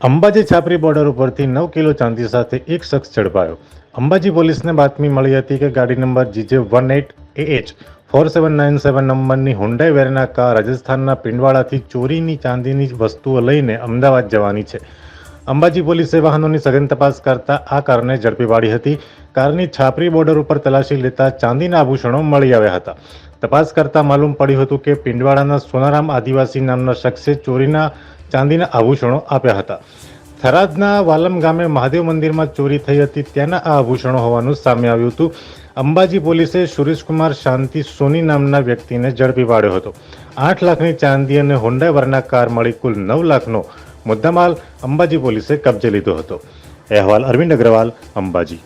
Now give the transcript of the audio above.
Ambaji Chhapri border ઉપરથી નવ kilo ચાંદી સાથે એક શખ્સ ઝડપાયો. અંબાજી પોલીસને બાતમી મળી હતી કે ગાડી number G J one eight H four seven nine seven નંબરની હુંડાઈ વેરના કાર રાજસ્થાનના પિંડવાડાથી ચોરીની ચાંદીની વસ્તુઓ લઈને અમદાવાદ જવાની છે. અંબાજી પોલીસે વાહનોની સઘન તપાસ કરતા આ કારને ઝડપી પાડી હતી. કારની છાપરી બોર્ડર ઉપર તલાશી લેતા ચાંદીના આભૂષણો મળી આવ્યા હતા. તપાસ કરતા માલુમ પડ્યું હતું કે પિંડવાડાના સોનારામ આદિવાસી નામના શખ્સે ચોરીના ચાંદીના આભૂષણો આપ્યા હતા. થરાદના વાલમ ગામે મહાદેવ મંદિરમાં ચોરી થઈ હતી, ત્યાંના આ આભૂષણો હોવાનું સામે આવ્યું હતું. અંબાજી પોલીસે સુરેશકુમાર શાંતિ સોની નામના વ્યક્તિને ઝડપી પાડ્યો હતો. આઠ લાખની ચાંદી અને હોન્ડા વરના કાર મળી કુલ નવ લાખનો મુદ્દામાલ અંબાજી પોલીસે કબજે લીધો હતો. અહેવાલ અરવિંદ અગ્રવાલ અંબાજી.